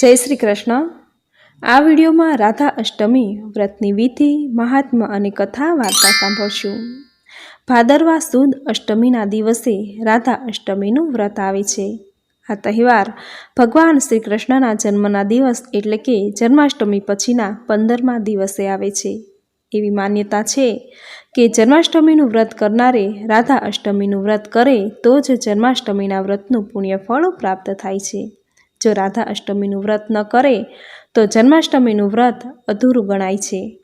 જય શ્રી કૃષ્ણ. આ વિડીયોમાં રાધા અષ્ટમી વ્રતની વિધિ, મહાત્મ્ય અને કથા વાર્તા સાંભળશું. ભાદરવા સુદ અષ્ટમીના દિવસે રાધા અષ્ટમીનું વ્રત આવે છે. આ તહેવાર ભગવાન શ્રી કૃષ્ણના જન્મના દિવસ એટલે કે જન્માષ્ટમી પછીના પંદરમા દિવસે આવે છે. એવી માન્યતા છે કે જન્માષ્ટમીનું વ્રત કરનારે રાધા અષ્ટમીનું વ્રત કરે તો જ જન્માષ્ટમીના વ્રતનું પુણ્ય ફળ પ્રાપ્ત થાય છે. જો રાધા અષ્ટમીનું વ્રત ન કરે, તો જન્માષ્ટમીનું વ્રત અધૂરું ગણાય છે.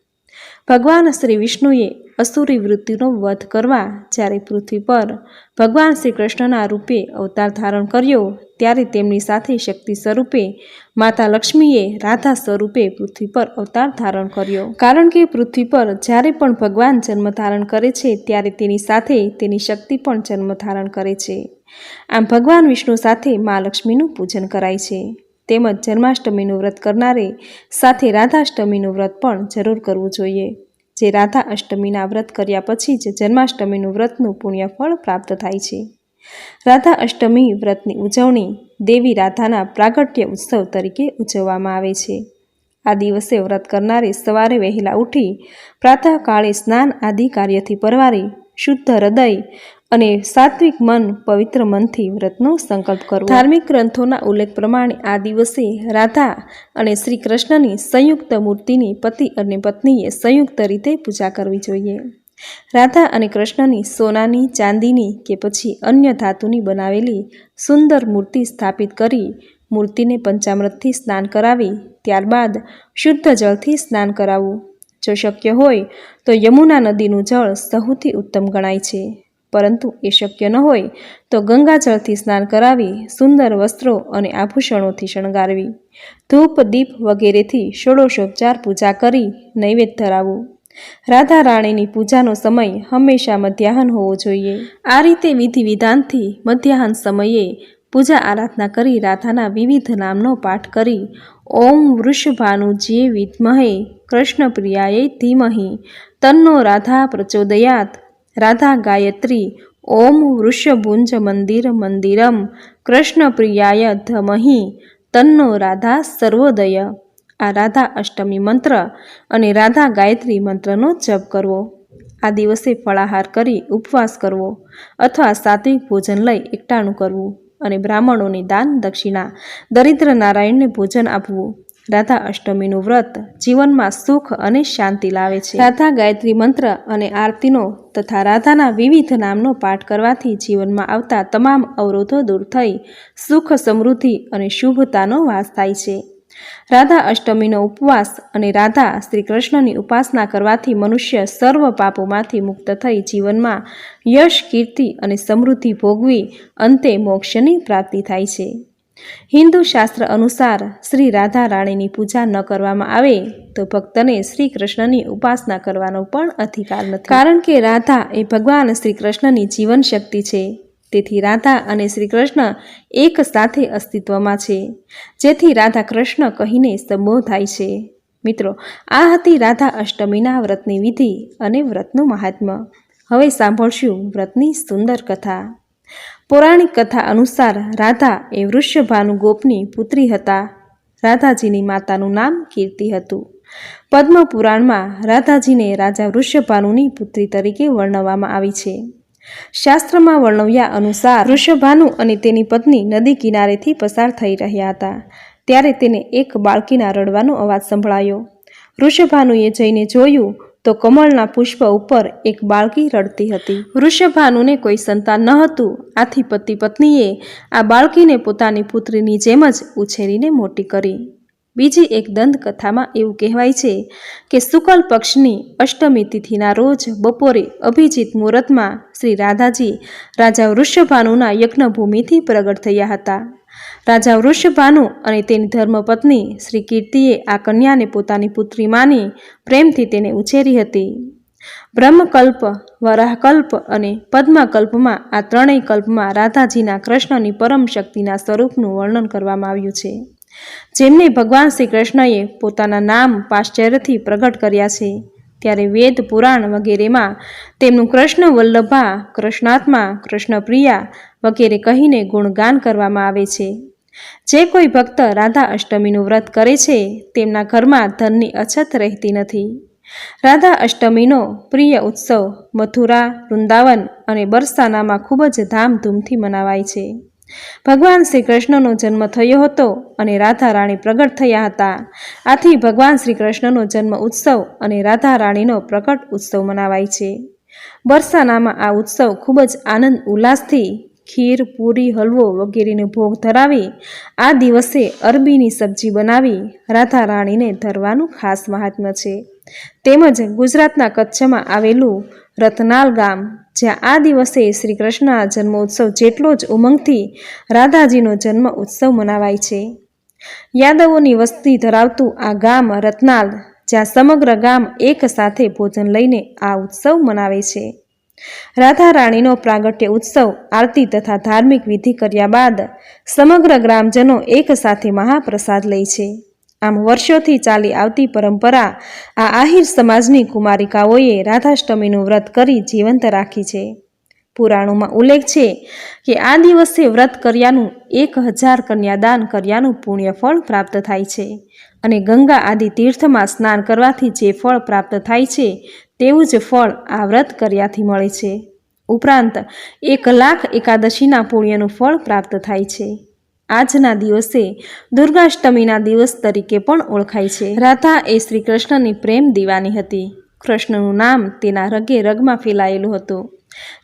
ભગવાન શ્રી વિષ્ણુએ અસુરી વૃત્તિનો વધ કરવા જ્યારે પૃથ્વી પર ભગવાન શ્રી કૃષ્ણના રૂપે અવતાર ધારણ કર્યો, ત્યારે તેમની સાથે શક્તિ સ્વરૂપે માતા લક્ષ્મીએ રાધા સ્વરૂપે પૃથ્વી પર અવતાર ધારણ કર્યો. કારણ કે પૃથ્વી પર જ્યારે પણ ભગવાન જન્મ ધારણ કરે છે, ત્યારે તેની સાથે તેની શક્તિ પણ જન્મ ધારણ કરે છે. આમ ભગવાન વિષ્ણુ સાથે મા લક્ષ્મીનું પૂજન કરાય છે. તેમજ જન્માષ્ટમીનું વ્રત કરનારે સાથે રાધાષ્ટમીનું વ્રત પણ જરૂર કરવું જોઈએ. જે રાધા અષ્ટમીના વ્રત કર્યા પછી જ જન્માષ્ટમીનું વ્રતનું પુણ્યફળ પ્રાપ્ત થાય છે. રાધા અષ્ટમી વ્રતની ઉજવણી દેવી રાધાના પ્રાગટ્ય ઉત્સવ તરીકે ઉજવવામાં આવે છે. આ દિવસે વ્રત કરનારે સવારે વહેલા ઉઠી પ્રાતઃકાળે સ્નાન આદિ કાર્યથી પરવારી, શુદ્ધ હૃદય અને સાત્વિક મન પવિત્ર મનથી વ્રતનો સંકલ્પ કરવો. ધાર્મિક ગ્રંથોના ઉલ્લેખ પ્રમાણે આ દિવસે રાધા અને શ્રી કૃષ્ણની સંયુક્ત મૂર્તિની પતિ અને પત્નીએ સંયુક્ત રીતે પૂજા કરવી જોઈએ. રાધા અને કૃષ્ણની સોનાની, ચાંદીની કે પછી અન્ય ધાતુની બનાવેલી સુંદર મૂર્તિ સ્થાપિત કરી મૂર્તિને પંચામૃતથી સ્નાન કરાવી, ત્યારબાદ શુદ્ધ જળથી સ્નાન કરાવવું. જો શક્ય હોય તો યમુના નદીનું જળ સૌથી ઉત્તમ ગણાય છે. પરંતુ એ શક્ય ન હોય તો ગંગાજળથી સ્નાન કરાવી સુંદર વસ્ત્રો અને આભૂષણોથી શણગારવી. ધૂપ, દીપ વગેરેથી ષોડશોપચાર પૂજા કરી નૈવેદ્ય ધરાવવું રાધા રાણીની પૂજાનો સમય હંમેશા મધ્યાહન હોવો જોઈએ. આ રીતે વિધિ વિધાનથી મધ્યાહન સમયે પૂજા આરાધના કરી રાધાના વિવિધ નામનો પાઠ કરી ઓમ વૃષભાનુજીએ વિદ્મહે કૃષ્ણ પ્રિયાએ ધીમહી. તન્નો રાધા પ્રચોદયાત. રાધા ગાયત્રી, ઓમ વૃષભુંજ મંદિર મંદિરમ કૃષ્ણ પ્રિયાય ધમહી, તન્નો રાધા સર્વોદય. આ રાધા અષ્ટમી મંત્ર અને રાધા ગાયત્રી મંત્રનો જપ કરવો. આ દિવસે ફળાહાર કરી ઉપવાસ કરવો અથવા સાત્વિક ભોજન લઈ એકટાણું કરવું અને બ્રાહ્મણોને દાન દક્ષિણા, દરિદ્ર નારાયણને ભોજન આપવું. રાધા અષ્ટમીનું વ્રત જીવનમાં સુખ અને શાંતિ લાવે છે. રાધા ગાયત્રી મંત્ર અને આરતીનો તથા રાધાના વિવિધ નામનો પાઠ કરવાથી જીવનમાં આવતા તમામ અવરોધો દૂર થઈ સુખ, સમૃદ્ધિ અને શુભતાનો વાસ થાય છે. રાધા અષ્ટમીનો ઉપવાસ અને રાધા શ્રી કૃષ્ણની ઉપાસના કરવાથી મનુષ્ય સર્વ પાપોમાંથી મુક્ત થઈ જીવનમાં યશ, કીર્તિ અને સમૃદ્ધિ ભોગવી અંતે મોક્ષની પ્રાપ્તિ થાય છે. હિન્દુ શાસ્ત્ર અનુસાર શ્રી રાધા રાણીની પૂજા ન કરવામાં આવે તો ભક્તને શ્રી કૃષ્ણની ઉપાસના કરવાનો પણ અધિકાર નથી. કારણ કે રાધા એ ભગવાન શ્રી કૃષ્ણની જીવન શક્તિ છે. તેથી રાધા અને શ્રી કૃષ્ણ એક સાથે અસ્તિત્વમાં છે. જેથી રાધા કૃષ્ણ કહીને સંબોધાય છે. મિત્રો, આ હતી રાધા અષ્ટમીના વ્રતની વિધિ અને વ્રતનું મહાત્મ્ય. હવે સાંભળશું વ્રતની સુંદર કથા. પૌરાણિક કથા અનુસાર રાધા એ ગોપની પુત્રી હતા. રાધાજીની માતાનું નામ કીર્તિ હતું. પદ્મપુરાણમાં રાધાજીને રાજા વૃષ્યભાનુની પુત્રી તરીકે વર્ણવવામાં આવી છે. શાસ્ત્રમાં વર્ણવ્યા અનુસાર વૃષભાનુ અને તેની પત્ની નદી કિનારેથી પસાર થઈ રહ્યા હતા. ત્યારે તેને એક બાળકીના રડવાનો અવાજ સંભળાયો. વૃષભાનુએ જઈને જોયું તો કમળના પુષ્પ ઉપર એક બાળકી રડતી હતી. વૃષભાનુને કોઈ સંતાન ન હતું. આથી પતિ પત્નીએ આ બાળકીને પોતાની પુત્રીની જેમ જ ઉછેરીને મોટી કરી. બીજી એક દંતકથામાં એવું કહેવાય છે કે શુકલ પક્ષની અષ્ટમી તિથિના રોજ બપોરે અભિજીત મુહૂર્તમાં શ્રી રાધાજી રાજા વૃષભાનુના યજ્ઞભૂમિથી પ્રગટ થયા હતા. રાજા વૃષભાનુ અને તેની ધર્મપત્ની શ્રી કીર્તિએ આ કન્યાને પોતાની પુત્રી માની પ્રેમથી તેને ઉછેરી હતી. બ્રહ્મકલ્પ, વરાહકલ્પ અને પદ્મકલ્પમાં આ ત્રણેય કલ્પમાં રાધાજીના કૃષ્ણની પરમ શક્તિના સ્વરૂપનું વર્ણન કરવામાં આવ્યું છે, જેમને ભગવાન શ્રી કૃષ્ણએ પોતાના નામ પાશ્ચર્યથી પ્રગટ કર્યા છે. ત્યારે વેદ, પુરાણ વગેરેમાં તેમનું કૃષ્ણ વલ્લભા, કૃષ્ણાત્મા, કૃષ્ણપ્રિયા વગેરે કહીને ગુણગાન કરવામાં આવે છે. જે કોઈ ભક્ત રાધા અષ્ટમીનું વ્રત કરે છે, તેમના ઘરમાં ધનની અછત રહેતી નથી. રાધા અષ્ટમીનો પ્રિય ઉત્સવ મથુરા, વૃંદાવન અને બરસાનામાં ખૂબ જ ધામધૂમથી મનાવાય છે. ભગવાન શ્રી કૃષ્ણનો જન્મ થયો હતો અને રાધા રાણી પ્રગટ થયા હતા. આથી ભગવાન શ્રી કૃષ્ણનો જન્મ ઉત્સવ અને રાધા રાણીનો પ્રગટ ઉત્સવ મનાવાય છે. બરસાનામાં આ ઉત્સવ ખૂબ જ આનંદ ઉલ્લાસથી ખીર, પૂરી, હલવો વગેરેનો ભોગ ધરાવી, આ દિવસે અરબીની સબ્જી બનાવી રાધા રાણીને ધરવાનું ખાસ મહાત્મ્ય છે. તેમજ ગુજરાતના કચ્છમાં આવેલું રતનાલ ગામ, જ્યાં આ દિવસે શ્રી કૃષ્ણના જન્મોત્સવ જેટલો જ ઉમંગથી રાધાજીનો જન્મ ઉત્સવ મનાવાય છે. યાદવોની વસ્તી ધરાવતું આ ગામ રતનાલ, જ્યાં સમગ્ર ગામ એક સાથે ભોજન લઈને આ ઉત્સવ મનાવે છે. રાધા રાણીનો પ્રાગટ્ય ઉત્સવ, આરતી તથા ધાર્મિક વિધિ કર્યા બાદ સમગ્ર ગ્રામજનો એક સાથે મહાપ્રસાદ લે છે. આમ વર્ષોથી ચાલી આવતી પરંપરા આ આહિર સમાજની કુમારિકાઓએ રાધાષ્ટમીનું વ્રત કરી જીવંત રાખી છે. પુરાણોમાં ઉલ્લેખ છે કે આ દિવસે વ્રત કર્યાનું એક હજાર કન્યાદાન કર્યાનું પુણ્ય ફળ પ્રાપ્ત થાય છે અને ગંગા આદિ તીર્થમાં સ્નાન કરવાથી જે ફળ પ્રાપ્ત થાય છે તેવું જ ફળ આ વ્રત કર્યાથી મળે છે. ઉપરાંત, એક લાખ એકાદશીના પુણ્યનું ફળ પ્રાપ્ત થાય છે. આજના દિવસે દુર્ગાષ્ટમીના દિવસ તરીકે પણ ઓળખાય છે. રાધા એ શ્રી કૃષ્ણની પ્રેમ દીવાની હતી. કૃષ્ણનું નામ તેના રગે રગમાં ફેલાયેલું હતું.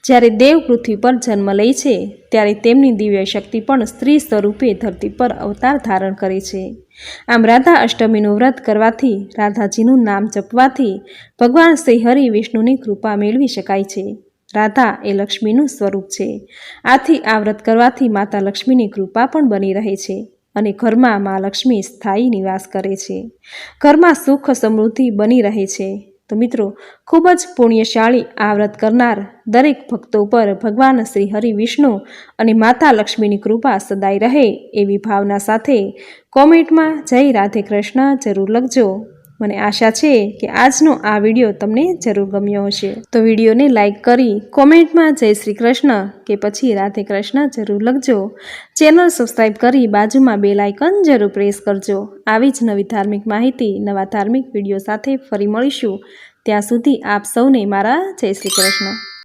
જ્યારે દેવ પૃથ્વી પર જન્મ લે છે, ત્યારે તેમની દિવ્ય શક્તિ પણ સ્ત્રી સ્વરૂપે ધરતી પર અવતાર ધારણ કરે છે. આમ રાધા અષ્ટમીનું વ્રત કરવાથી, રાધાજીનું નામ જપવાથી, ભગવાન શ્રી હરિ વિષ્ણુની કૃપા મેળવી શકાય છે. રાધા એ લક્ષ્મીનું સ્વરૂપ છે. આથી આ વ્રત કરવાથી માતા લક્ષ્મીની કૃપા પણ બની રહે છે અને ઘરમાં મા લક્ષ્મી સ્થાયી નિવાસ કરે છે. ઘરમાં સુખ સમૃદ્ધિ બની રહે છે. તો મિત્રો, ખૂબ જ પુણ્યશાળી આ વ્રત કરનાર દરેક ભક્તો પર ભગવાન શ્રી હરિ વિષ્ણુ અને માતા લક્ષ્મીની કૃપા સદાય રહે એવી ભાવના સાથે કોમેન્ટમાં જય રાધે કૃષ્ણ જરૂર લખજો. મને આશા છે કે આજનો આ વીડિયો તમને જરૂર ગમ્યો હશે. તો વિડીયોને લાઇક કરી કોમેન્ટમાં જય શ્રી કૃષ્ણ કે પછી રાધે કૃષ્ણ જરૂર લખજો. ચેનલ સબસ્ક્રાઈબ કરી બાજુમાં બે લાઇકન જરૂર પ્રેસ કરજો. આવી જ નવી ધાર્મિક માહિતી, નવા ધાર્મિક વીડિયો સાથે ફરી મળીશું. ત્યાં સુધી આપ સૌને મારા જય શ્રી કૃષ્ણ.